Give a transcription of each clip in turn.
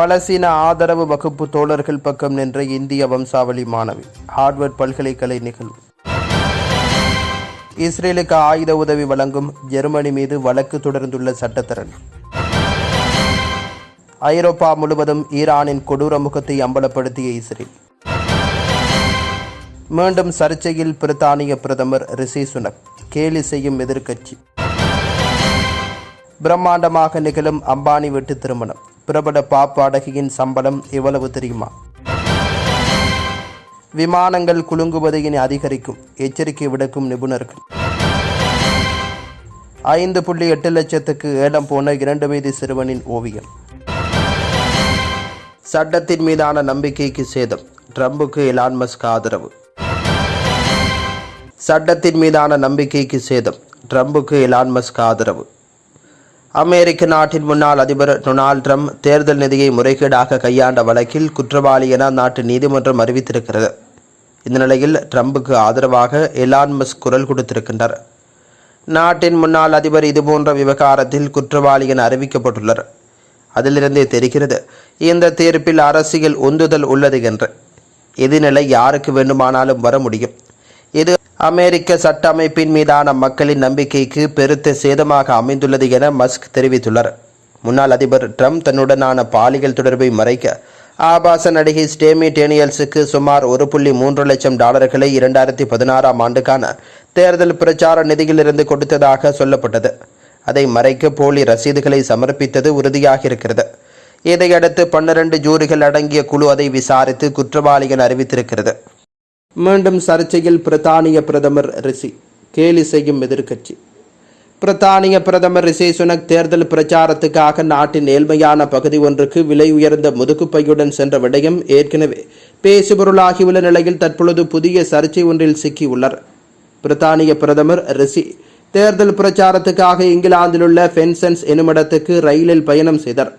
பலசீன ஆதரவு வகுப்பு தோழர்கள் பக்கம் நின்ற இந்திய வம்சாவளி மாணவி. ஹார்வர்ட் பல்கலைக்கலை நிகழ்வு. இஸ்ரேலுக்கு ஆயுத உதவி வழங்கும் ஜெர்மனி மீது வழக்கு தொடர்ந்துள்ள சட்டத்தரணி. ஐரோப்பா முழுவதும் ஈரானின் கொடூர முகத்தை அம்பலப்படுத்திய இஸ்ரேல். மீண்டும் சர்ச்சையில் பிரித்தானிய பிரதமர் ரிஷி சுனக் கேலி செய்யும் எதிர்க்கட்சி. பிரம்மாண்டமாக நிகழும் அம்பானி வீட்டு திருமணம். பிரபல பாப் பாடகியின் சம்பளம் எவ்வளவு தெரியுமா? விமானங்கள் குலுங்குவது இனி அதிகரிக்கும். எச்சரிக்கை விடுக்கும் நிபுணர்கள். ஐந்து புள்ளி எட்டு லட்சத்துக்கு ஏலம் போன இரண்டு வயது சிறுவனின் ஓவியம். சட்டத்தின் மீதான நம்பிக்கைக்கு சேதம். ட்ரம்புக்கு எலான் மஸ்க் ஆதரவு. சட்டத்தின் மீதான நம்பிக்கைக்கு சேதம். ட்ரம்புக்கு எலான் மஸ்க் ஆதரவு. அமெரிக்க நாட்டின் முன்னாள் அதிபர் டொனால்ட் ட்ரம்ப் தேர்தல் நிதியை முறைகேடாக கையாண்ட வழக்கில் குற்றவாளி என அந்நாட்டு நீதிமன்றம் அறிவித்திருக்கிறது. இந்த நிலையில் ட்ரம்புக்கு ஆதரவாக எலான் மஸ்க் குரல் கொடுத்திருக்கின்றார். நாட்டின் முன்னாள் அதிபர் இதுபோன்ற விவகாரத்தில் குற்றவாளி என அறிவிக்கப்பட்டுள்ளார். அதிலிருந்தே தெரிகிறது இந்த தீர்ப்பில் அரசியல் உந்துதல் உள்ளது என்று. இது யாருக்கு வேண்டுமானாலும் வர முடியும். அமெரிக்க சட்ட அமைப்பின் மீதான மக்களின் நம்பிக்கைக்கு பெருத்த சேதமாக அமைந்துள்ளது என மஸ்க் தெரிவித்துள்ளார். முன்னாள் அதிபர் ட்ரம்ப் தன்னுடனான பாலியல் தொடர்பை மறைக்க ஆபாச நடிகை ஸ்டேமி டேனியல்ஸுக்கு சுமார் ஒரு புள்ளி மூன்று லட்சம் டாலர்களை இரண்டாயிரத்தி பதினாறாம் ஆண்டுக்கான தேர்தல் பிரச்சார நிதியிலிருந்து கொடுத்ததாக சொல்லப்பட்டது. அதை மறைக்க போலி ரசீதுகளை சமர்ப்பித்தது உறுதியாக இருக்கிறது. இதையடுத்து பன்னிரண்டு ஜூரிகள் அடங்கிய குழு அதை விசாரித்து குற்றவாளிகள் அறிவித்திருக்கிறது. மீண்டும் சர்ச்சையில் பிரித்தானிய பிரதமர் ரிஷி கேலி செய்யும் எதிர்க்கட்சி. பிரித்தானிய பிரதமர் ரிஷி சுனக் தேர்தல் பிரச்சாரத்துக்காக நாட்டின் ஏழ்மையான பகுதி ஒன்றுக்கு விலை உயர்ந்த முதுகுப்பையுடன் சென்ற விடயம் ஏற்கனவே பேசுபொருளாகியுள்ள நிலையில் தற்பொழுது புதிய சர்ச்சை ஒன்றில் சிக்கியுள்ளார். பிரித்தானிய பிரதமர் ரிஷி தேர்தல் பிரச்சாரத்துக்காக இங்கிலாந்தில் உள்ள ஃபென்சன்ஸ் எனுமிடத்துக்கு ரயிலில் பயணம் செய்தார்.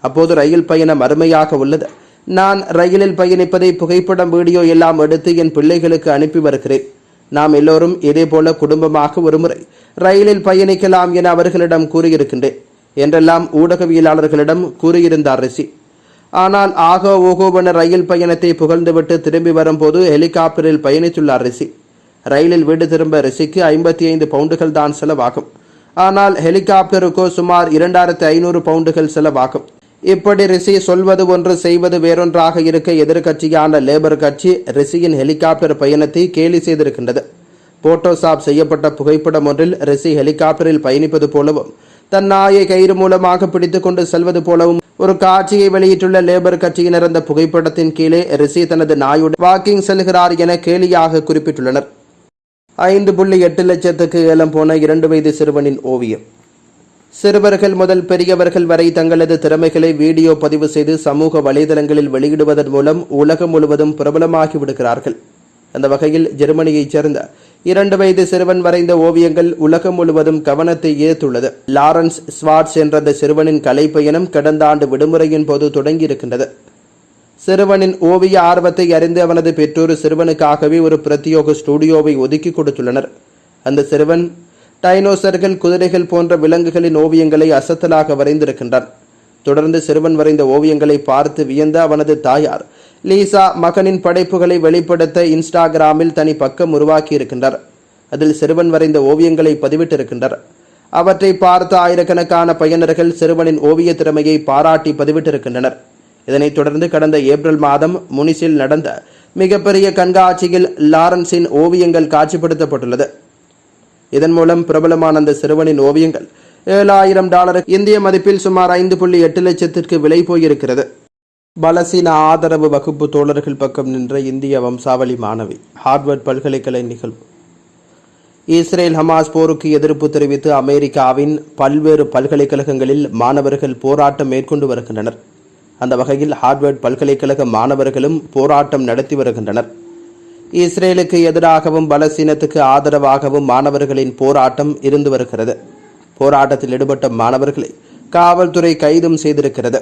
அப்போது ரயில் பயணம் அருமையாக உள்ளது. நான் ரயிலில் பயணிப்பதை புகைப்படம் வீடியோ எல்லாம் எடுத்து என் பிள்ளைகளுக்கு அனுப்பி வருகிறேன். நாம் எல்லோரும் இதேபோல குடும்பமாக ஒருமுறை ரயிலில் பயணிக்கலாம் என அவர்களிடம் கூறியிருக்கின்றேன் என்றெல்லாம் ஊடகவியலாளர்களிடம் கூறியிருந்தார் ரிஷி. ஆனால் ஆகோ ஓகோவென ரயில் பயணத்தை புகழ்ந்துவிட்டு திரும்பி வரும்போது ஹெலிகாப்டரில் பயணித்துள்ளார் ரிஷி. ரயிலில் வீடு திரும்ப ரிஷிக்கு ஐம்பத்தி ஐந்து பவுண்டுகள் தான் செலவாகும். ஆனால் ஹெலிகாப்டருக்கோ சுமார் இரண்டாயிரத்து ஐநூறு பவுண்டுகள் செலவாகும். இப்படி ரிஷி சொல்வது ஒன்று செய்வது வேறொன்றாக இருக்க எதிர்க்கட்சியான லேபர் கட்சி ரிஷியின் ஹெலிகாப்டர் பயணத்தை கேலி செய்திருக்கின்றது. போட்டோசாப் செய்யப்பட்ட புகைப்படம் ஒன்றில் ரிஷி ஹெலிகாப்டரில் பயணிப்பது போலவும் தன் நாயை கயிறு மூலமாக பிடித்துக்கொண்டு செல்வது போலவும் ஒரு காட்சியை வெளியிட்டுள்ள லேபர் கட்சியினர் அந்த புகைப்படத்தின் கீழே ரிஷி தனது நாயுடன் வாக்கிங் செல்கிறார் என கேலியாக குறிப்பிட்டுள்ளனர். ஐந்து புள்ளி எட்டு லட்சத்துக்கு ஏலம் போன இரண்டு வயது சிறுவனின் ஓவியம். சிறுவர்கள் முதல் பெரியவர்கள் வரை தங்களது திறமைகளை வீடியோ பதிவு செய்து சமூக வலைதளங்களில் வெளியிடுவதன் மூலம் உலகம் முழுவதும் பிரபலமாகி விடுகிறார்கள். அந்த வகையில் ஜெர்மனியைச் சேர்ந்த இரண்டு வயது சிறுவன் வரைந்த ஓவியங்கள் உலகம் முழுவதும் கவனத்தை ஈர்த்துள்ளது. லாரன்ஸ் ஸ்வாட்ஸ் என்ற அந்த சிறுவனின் கலைப்பயணம் கடந்த ஆண்டு விடுமுறையின் போது தொடங்கியிருக்கின்றது. சிறுவனின் ஓவிய ஆர்வத்தை அறிந்து அவனது பெற்றோர் சிறுவனுக்காகவே ஒரு பிரத்யோக ஸ்டுடியோவை ஒதுக்கி கொடுத்துள்ளனர். அந்த சிறுவன் டைனோசர்கள் குதிரைகள் போன்ற விலங்குகளின் ஓவியங்களை அசத்தலாக வரைந்திருக்கின்றான் தொடர்ந்து சிறுவன் வரைந்த ஓவியங்களை பார்த்து வியந்த அவனது தாயார் லீசா மகனின் படைப்புகளை வெளிப்படுத்த இன்ஸ்டாகிராமில் தனி பக்கம் உருவாக்கி இருக்கின்றார் அதில் சிறுவன் வரைந்த ஓவியங்களை பதிவிட்டிருக்கின்றார் அவற்றை பார்த்த ஆயிரக்கணக்கான பயனர்கள் சிறுவனின் ஓவிய திறமையை பாராட்டி பதிவிட்டிருக்கின்றனர். இதனைத் தொடர்ந்து கடந்த ஏப்ரல் மாதம் முனிசில் நடந்த மிகப்பெரிய கண்காட்சியில் லாரன்ஸின் ஓவியங்கள் காட்சிப்படுத்தப்பட்டுள்ளது. இதன் மூலம் பிரபலமான அந்த சிறுவனின் ஓவியங்கள் ஏழாயிரம் டாலர் இந்திய மதிப்பில் சுமார் ஐந்து புள்ளி எட்டு லட்சத்திற்கு விலை போயிருக்கிறது. பலசீன ஆதரவு வகுப்பு தோழர்கள் பக்கம் நின்ற இந்திய வம்சாவளி மாணவி ஹார்வர்ட் பல்கலைக்கழக நிகழ்வு. இஸ்ரேல் ஹமாஸ் போருக்கு எதிர்ப்பு தெரிவித்து அமெரிக்காவின் பல்வேறு பல்கலைக்கழகங்களில் மாணவர்கள் போராட்டம் மேற்கொண்டு வருகின்றனர். அந்த வகையில் ஹார்வர்ட் பல்கலைக்கழக மாணவர்களும் போராட்டம் நடத்தி வருகின்றனர். இஸ்ரேலுக்கு எதிராகவும் பலசீனத்துக்கு ஆதரவாகவும் மாணவர்களின் போராட்டம் இருந்து வருகிறது. போராட்டத்தில் ஈடுபட்ட மாணவர்களை காவல்துறை கைதும் செய்திருக்கிறது.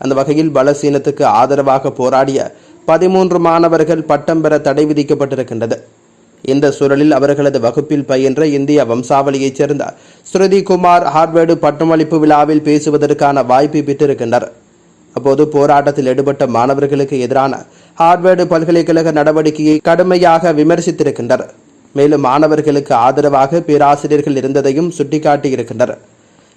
அந்த வகையில் பலசீனத்துக்கு ஆதரவாக போராடிய பதிமூன்று மாணவர்கள் பட்டம் பெற தடை விதிக்கப்பட்டிருக்கின்றது. இந்த சூழலில் அவர்களது வகுப்பில் பயின்ற இந்திய வம்சாவளியைச் சேர்ந்த ஸ்ருதி குமார் ஹார்வர்டு பட்டமளிப்பு விழாவில் பேசுவதற்கான வாய்ப்பை பெற்றிருக்கின்றனர் அப்போது போராட்டத்தில் ஈடுபட்ட மாணவர்களுக்கு எதிரான ஹார்வர்டு பல்கலைக்கழக நடவடிக்கையை கடுமையாக விமர்சித்திருக்கின்றனர். மேலும் மாணவர்களுக்கு ஆதரவாக பேராசிரியர்கள் இருந்ததையும் சுட்டிக்காட்டியிருக்கின்றனர்.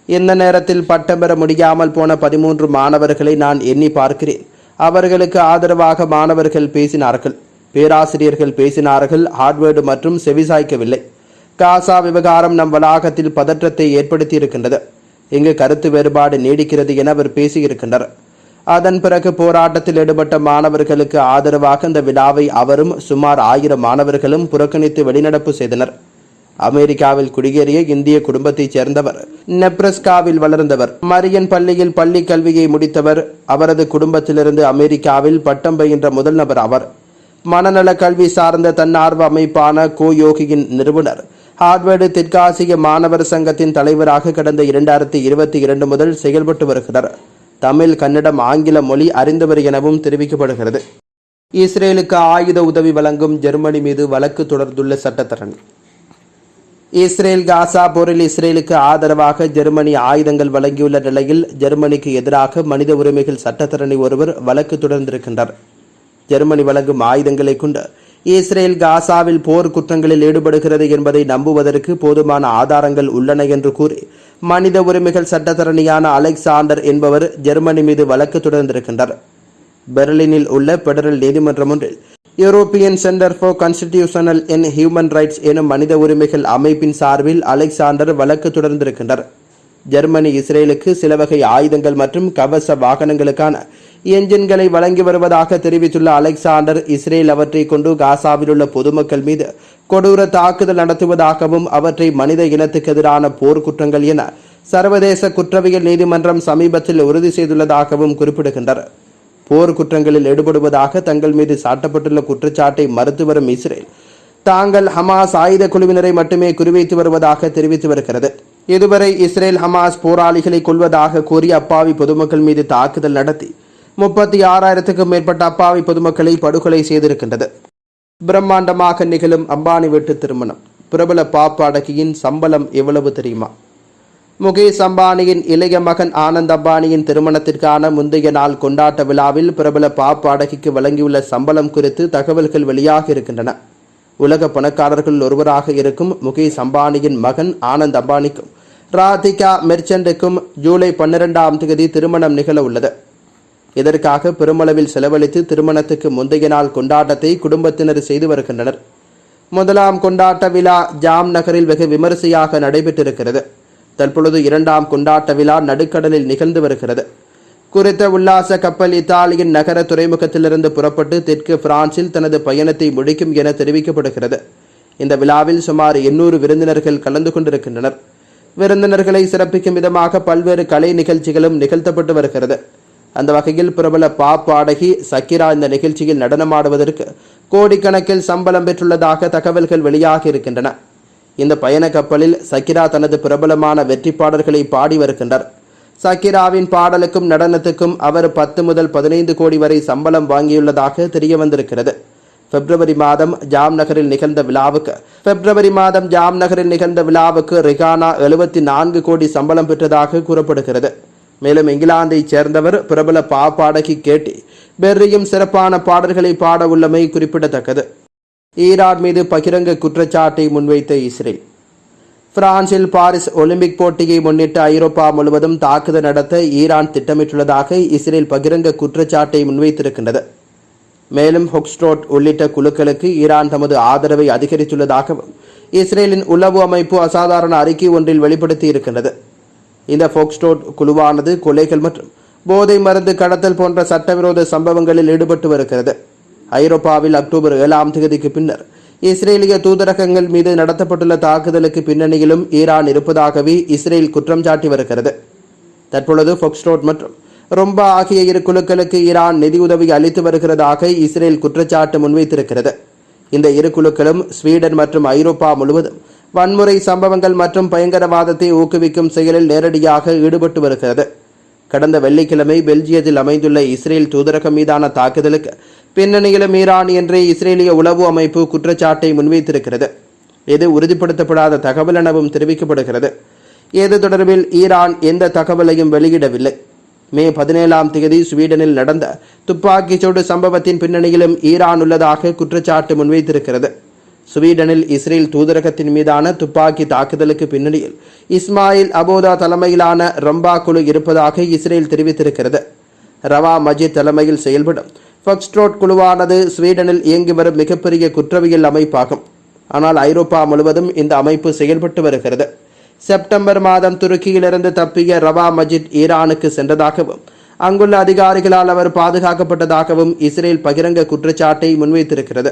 இந்த நேரத்தில் பட்டம் பெற முடியாமல் போன பதிமூன்று மாணவர்களை நான் எண்ணி பார்க்கிறேன். அவர்களுக்கு ஆதரவாக மாணவர்கள் பேசினார்கள். பேராசிரியர்கள் பேசினார்கள் ஹார்வர்டு மற்றும் செவிசாய்க்கவில்லை காசா விவகாரம் நம் வளாகத்தில் பதற்றத்தை ஏற்படுத்தியிருக்கின்றது. இங்கு கருத்து வேறுபாடு நீடிக்கிறது என அவர் பேசியிருக்கின்றார் அதன் பிறகு போராட்டத்தில் ஈடுபட்ட மாணவர்களுக்கு ஆதரவாக இந்த விழாவை அவரும் சுமார் ஆயிரம் மாணவர்களும் புறக்கணித்து வெளிநடப்பு செய்தனர். அமெரிக்காவில் குடியேறிய இந்திய குடும்பத்தைச் சேர்ந்தவர் நெப்ரஸ்காவில் வளர்ந்தவர் மரியன் பள்ளியில் பள்ளி கல்வியை முடித்தவர் அவரது குடும்பத்திலிருந்து அமெரிக்காவில் பட்டம் பயின்ற முதல் நபர் அவர். மனநல கல்வி சார்ந்த தன்னார்வ அமைப்பான கோயோகியின் நிறுவனர் ஹார்வர்டு தெற்காசிய மாணவர் சங்கத்தின் தலைவராக கடந்த இரண்டாயிரத்தி இருபத்தி இரண்டு முதல் செயல்பட்டு வருகிறார். தமிழ் கன்னடம் ஆங்கில மொழி அறிந்தவர் எனவும் தெரிவிக்கப்படுகிறது. இஸ்ரேலுக்கு ஆயுத உதவி வழங்கும் ஜெர்மனி மீது வழக்கு தொடர்ந்துள்ள சட்டத்தரணி. இஸ்ரேல் காசா போரில் இஸ்ரேலுக்கு ஆதரவாக ஜெர்மனி ஆயுதங்கள் வழங்கியுள்ள நிலையில் ஜெர்மனிக்கு எதிராக மனித உரிமைகள் சட்டத்தரணி ஒருவர் வழக்கு தொடர்ந்திருக்கின்றார். ஜெர்மனி வழங்கும் ஆயுதங்களை கொண்டு இஸ்ரேல் காசாவில் போர் குற்றங்களில் ஈடுபடுகிறது என்பதை நம்புவதற்கு போதுமான ஆதாரங்கள் உள்ளன என்று கூறி மனித உரிமைகள் சட்டத்தரணியான அலெக்சாண்டர் என்பவர் ஜெர்மனி மீது வழக்கு தொடர்ந்திருக்கின்றார். பெர்லினில் உள்ள பெடரல் நீதிமன்றம் ஒன்றில் European centre for constitutional and human rights எனும் மனித உரிமைகள் அமைப்பின் சார்பில் அலெக்சாண்டர் வழக்கு தொடர்ந்திருக்கின்றார். ஜெர்மனி இஸ்ரேலுக்கு சில வகை ஆயுதங்கள் மற்றும் கவச வாகனங்களுக்கான என்ஜின்களை வழங்கி வருவதாக தெரிவித்துள்ள அலெக்சாண்டர் இஸ்ரேல் அவற்றை கொண்டு காசாவில் உள்ள பொதுமக்கள் மீது கொடூர தாக்குதல் நடத்துவதாகவும் அவற்றை மனித இனத்துக்கு எதிரான போர்க்குற்றங்கள் என சர்வதேச குற்றவியல் நீதிமன்றம் சமீபத்தில் உறுதி செய்துள்ளதாகவும் குறிப்பிடுகின்றனர். போர் குற்றங்களில் ஈடுபடுவதாக தங்கள் மீது சாட்டப்பட்டுள்ள குற்றச்சாட்டை மறுத்து வரும் இஸ்ரேல் தாங்கள் ஹமாஸ் ஆயுத குழுவினரை மட்டுமே குறிவைத்து வருவதாக தெரிவித்து வருகிறது. இதுவரை இஸ்ரேல் ஹமாஸ் போராளிகளை கொள்வதாக கூறி அப்பாவி பொதுமக்கள் மீது தாக்குதல் நடத்தி முப்பத்தி ஆறாயிரத்துக்கும் மேற்பட்ட அப்பாவி பொதுமக்களை படுகொலை செய்திருக்கின்றது. பிரம்மாண்டமாக நிகழும் அம்பானி வீட்டு திருமணம். பிரபல பாப்பாடகியின் சம்பளம் எவ்வளவு தெரியுமா? முகேஷ் அம்பானியின் இளைய மகன் ஆனந்த் அம்பானியின் திருமணத்திற்கான முந்தைய நாள் கொண்டாட்ட விழாவில் பிரபல பாப்பாடகிக்கு வழங்கியுள்ள சம்பளம் குறித்து தகவல்கள் வெளியாக இருக்கின்றன. உலக பணக்காரர்கள் ஒருவராக இருக்கும் முகேஷ் அம்பானியின் மகன் ஆனந்த் அம்பானிக்கும் ராதிகா மெர்ச்சண்டுக்கும் ஜூலை பன்னிரெண்டாம் தேதி திருமணம் நிகழ உள்ளது. இதற்காக பெருமளவில் செலவழித்து திருமணத்துக்கு முந்தைய நாள் கொண்டாட்டத்தை குடும்பத்தினர் செய்து வருகின்றனர். முதலாம் கொண்டாட்ட விழா ஜாம் நகரில் வெகு விமரிசையாக நடைபெற்றிருக்கிறது. தற்பொழுது இரண்டாம் கொண்டாட்ட விழா நடுக்கடலில் நிகழ்ந்து வருகிறது. குறித்த உல்லாச கப்பல் இத்தாலியின் நகர துறைமுகத்திலிருந்து புறப்பட்டு தெற்கு பிரான்சில் தனது பயணத்தை முடிக்கும் என தெரிவிக்கப்படுகிறது. இந்த விழாவில் சுமார் எண்ணூறு விருந்தினர்கள் கலந்து கொண்டிருக்கின்றனர். விருந்தினர்களை சிறப்பிக்கும் விதமாக பல்வேறு கலை நிகழ்ச்சிகளும் நிகழ்த்தப்பட்டு வருகிறது. அந்த வகையில் பிரபல பாப்பாடகி சக்கிரா இந்த நிகழ்ச்சியில் நடனமாடுவதற்கு கோடிக்கணக்கில் சம்பளம் பெற்றுள்ளதாக தகவல்கள் வெளியாகி இருக்கின்றன. இந்த பயண கப்பலில் சக்கிரா தனது பிரபலமான வெற்றி பாடல்களை பாடி வருகின்றார். சக்கிராவின் பாடலுக்கும் நடனத்துக்கும் அவர் பத்து முதல் பதினைந்து கோடி வரை சம்பளம் வாங்கியுள்ளதாக தெரிய வந்திருக்கிறது பிப்ரவரி மாதம் ஜாம் நகரில் நிகழ்ந்த விழாவுக்கு பிப்ரவரி மாதம் ஜாம் நகரில் நிகழ்ந்த விழாவுக்கு ரிகானா எழுபத்தி நான்கு கோடி சம்பளம் பெற்றதாக கூறப்படுகிறது. மேலும் இங்கிலாந்தைச் சேர்ந்தவர் பிரபல பா பாடகி கேட்டி பெர்ரியும் சிறப்பான பாடல்களை பாட உள்ளமை குறிப்பிடத்தக்கது. ஈரான் மீது பகிரங்க குற்றச்சாட்டை முன்வைத்த இஸ்ரேல். பிரான்சில் பாரிஸ் ஒலிம்பிக் போட்டியை முன்னிட்டு ஐரோப்பா முழுவதும் தாக்குதல் நடத்த ஈரான் திட்டமிட்டுள்ளதாக இஸ்ரேல் பகிரங்க குற்றச்சாட்டை முன்வைத்திருக்கின்றது. மேலும் ஹொக்ஸ்ட்ரோட் உள்ளிட்ட குழுக்களுக்கு ஈரான் தமது ஆதரவை அதிகரித்துள்ளதாகவும் இஸ்ரேலின் உளவு அமைப்பு அசாதாரண அறிக்கை ஒன்றில் வெளிப்படுத்தி இருக்கின்றது இந்த ஃபோக்ஸ்டோட் குழுவானது கொலைகள் மற்றும் போதை மருந்து கடத்தல் போன்ற சட்டவிரோத சம்பவங்களில் ஈடுபட்டு வருகிறது. ஐரோப்பாவில் அக்டோபர் ஏழாம் தேதிக்கு பின்னர் இஸ்ரேலிய தூதரகங்கள் மீது நடத்தப்பட்டுள்ள தாக்குதலுக்கு பின்னணியிலும் ஈரான் இருப்பதாகவே இஸ்ரேல் குற்றம் சாட்டி வருகிறது. தற்பொழுது ஃபொக்ஸ்ரோட் மற்றும் ரொம்ப ஆகிய இரு குழுக்களுக்கு ஈரான் நிதியுதவி அளித்து வருகிறதாக இஸ்ரேல் குற்றச்சாட்டு முன்வைத்திருக்கிறது. இந்த இரு குழுக்களும் ஸ்வீடன் மற்றும் ஐரோப்பா முழுவதும் வன்முறை சம்பவங்கள் மற்றும் பயங்கரவாதத்தை ஊக்குவிக்கும் செயலில் நேரடியாக ஈடுபட்டு வருகிறது. கடந்த வெள்ளிக்கிழமை பெல்ஜியத்தில் அமைந்துள்ள இஸ்ரேல் தூதரகம் மீதான தாக்குதலுக்கு பின்னணியிலும் ஈரான் என்றே இஸ்ரேலிய உளவு அமைப்பு குற்றச்சாட்டை முன்வைத்திருக்கிறது. இது உறுதிப்படுத்தப்படாத தகவல் எனவும் தெரிவிக்கப்படுகிறது. இது தொடர்பில் ஈரான் எந்த தகவலையும் வெளியிடவில்லை. மே பதினேழாம் தேதி ஸ்வீடனில் நடந்த துப்பாக்கிச்சூடு சம்பவத்தின் பின்னணியிலும் ஈரான் உள்ளதாக குற்றச்சாட்டு முன்வைத்திருக்கிறது. ஸ்வீடனில் இஸ்ரேல் தூதரகத்தின் மீதான துப்பாக்கி தாக்குதலுக்கு பின்னணியில் இஸ்மாயில் அபோதா தலைமையிலான ரம்பா குழு இருப்பதாக இஸ்ரேல் தெரிவித்திருக்கிறது. ரவா மஜித் தலைமையில் செயல்படும் ஃபக்ஸ்ட்ரோட் குழுவானது ஸ்வீடனில் இயங்கி வரும் மிகப்பெரிய குற்றவியல் அமைப்பாகும். ஆனால் ஐரோப்பா முழுவதும் இந்த அமைப்பு செயல்பட்டு வருகிறது. செப்டம்பர் மாதம் துருக்கியிலிருந்து தப்பிய ரவா மஜித் ஈரானுக்கு சென்றதாகவும் அங்குள்ள அதிகாரிகளால் அவர் பாதுகாக்கப்பட்டதாகவும் இஸ்ரேல் பகிரங்க குற்றச்சாட்டை முன்வைத்திருக்கிறது.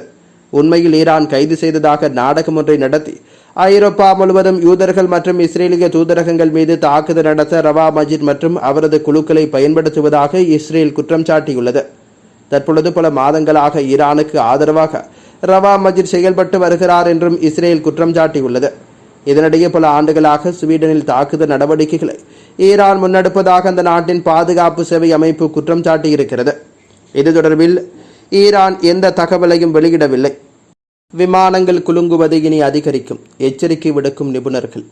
உண்மையில் ஈரான் கைது செய்ததாக நாடகம் ஒன்றை நடத்தி ஐரோப்பா முழுவதும் யூதர்கள் மற்றும் இஸ்ரேலிய தூதரகங்கள் மீது தாக்குதல் நடத்த ரவா மஜித் மற்றும் அவரது குழுக்களை பயன்படுத்துவதாக இஸ்ரேல் குற்றம் சாட்டியுள்ளது. தற்பொழுது பல மாதங்களாக ஈரானுக்கு ஆதரவாக ரவா மஜித் செயல்பட்டு வருகிறார் என்றும் இஸ்ரேல் குற்றம் சாட்டியுள்ளது. இதனிடையே பல ஆண்டுகளாக ஸ்வீடனில் தாக்குதல் நடவடிக்கைகளை ஈரான் முன்னெடுப்பதாக அந்த நாட்டின் பாதுகாப்பு சேவை அமைப்பு குற்றம் சாட்டியிருக்கிறது. இது தொடர்பில் ஈரான் எந்த தகவலையும் வெளியிடவில்லை. விமானங்கள் குலுங்குவது இனி அதிகரிக்கும். எச்சரிக்கை விடுக்கும் நிபுணர்கள்.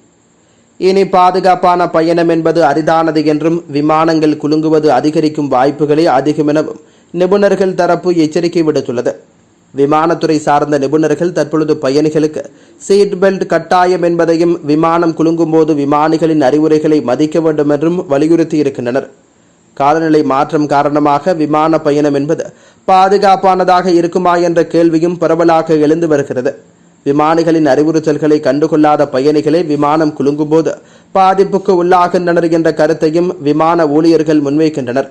இனி பாதுகாப்பான பயணம் என்பது அரிதானது என்றும் விமானங்கள் குலுங்குவது அதிகரிக்கும் வாய்ப்புகளே அதிகம் எனவும் நிபுணர்கள் தரப்பு எச்சரிக்கை விடுத்துள்ளது. விமானத்துறை சார்ந்த நிபுணர்கள் தற்பொழுது பயணிகளுக்கு சீட் பெல்ட் கட்டாயம் என்பதையும் விமானம் குலுங்கும்போது விமானிகளின் அறிவுரைகளை மதிக்க வேண்டும் என்றும் வலியுறுத்தி இருக்கின்றனர் காலநிலை மாற்றம் காரணமாக விமான பயணம் என்பது பாதுகாப்பானதாக இருக்குமா என்ற கேள்வியும் பரவலாக எழுந்து வருகிறது. விமானிகளின் அறிவுறுத்தல்களை கண்டுகொள்ளாத பயணிகளே விமானம் குலுங்கும்போது பாதிப்புக்கு உள்ளாகின்றனர் என்ற கருத்தையும் விமான ஊழியர்கள் முன்வைக்கின்றனர்.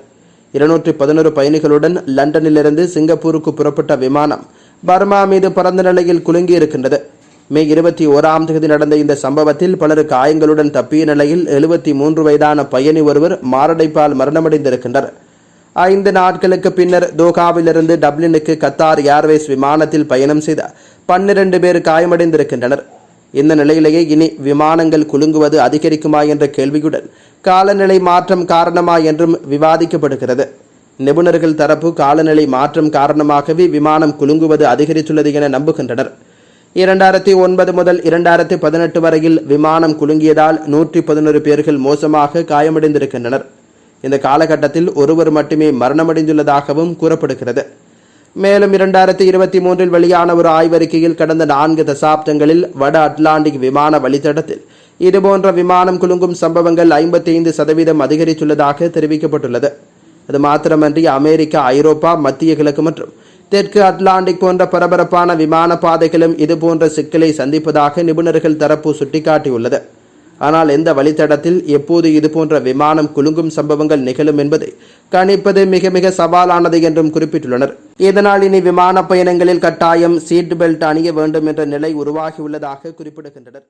இருநூற்றி பதினோரு பயணிகளுடன் லண்டனிலிருந்து சிங்கப்பூருக்கு புறப்பட்ட விமானம் பர்மா மீது பறந்த நிலையில் குலுங்கி இருக்கின்றது மே இருபத்தி ஓராம் தேதி நடந்த இந்த சம்பவத்தில் பலர் காயங்களுடன் தப்பிய நிலையில் எழுபத்தி மூன்று வயதான பயணி ஒருவர் மாரடைப்பால் மரணமடைந்திருக்கின்றனர். ஐந்து நாட்களுக்கு பின்னர் தோகாவிலிருந்து டப்ளினுக்கு கத்தார் ஏர்வேஸ் விமானத்தில் பயணம் செய்த பன்னிரண்டு பேர் காயமடைந்திருக்கின்றனர். இந்த நிலையிலேயே இனி விமானங்கள் குலுங்குவது அதிகரிக்குமா என்ற கேள்வியுடன் காலநிலை மாற்றம் காரணமா என்றும் விவாதிக்கப்படுகிறது. நிபுணர்கள் தரப்பு காலநிலை மாற்றம் காரணமாகவே விமானம் குலுங்குவது அதிகரித்துள்ளது என நம்புகின்றனர். இரண்டாயிரத்தி ஒன்பது முதல் இரண்டாயிரத்தி பதினெட்டு வரையில் விமானம் குலுங்கியதால் நூற்றி பதினொரு பேர்கள் மோசமாக காயமடைந்திருக்கின்றனர். இந்த காலகட்டத்தில் ஒருவர் மட்டுமே மரணமடைந்துள்ளதாகவும் கூறப்படுகிறது. மேலும் இரண்டாயிரத்தி இருபத்தி மூன்றில் வெளியான ஒரு ஆய்வறிக்கையில் கடந்த நான்கு தசாப்தங்களில் வட அட்லாண்டிக் விமான வழித்தடத்தில் இதுபோன்ற விமானம் குலுங்கும் சம்பவங்கள் ஐம்பத்தி ஐந்து சதவீதம் அதிகரித்துள்ளதாக தெரிவிக்கப்பட்டுள்ளது. அது மாத்திரமன்றி அமெரிக்கா ஐரோப்பா மத்திய கிழக்கு மற்றும் தெற்கு அட்லாண்டிக் போன்ற பரபரப்பான விமான பாதைகளும் இதுபோன்ற சிக்கலை சந்திப்பதாக நிபுணர்கள் தரப்பு சுட்டிக்காட்டியுள்ளது. ஆனால் எந்த வழித்தடத்தில் எப்போது இதுபோன்ற விமானம் குலுங்கும் சம்பவங்கள் நிகழும் என்பதை கணிப்பது மிக மிக சவாலானது என்றும் குறிப்பிட்டுள்ளனர். இதனால் இனி விமான பயணங்களில் கட்டாயம் சீட் பெல்ட் அணிய வேண்டும் என்ற நிலை உருவாகியுள்ளதாக குறிப்பிடுகின்றனர்.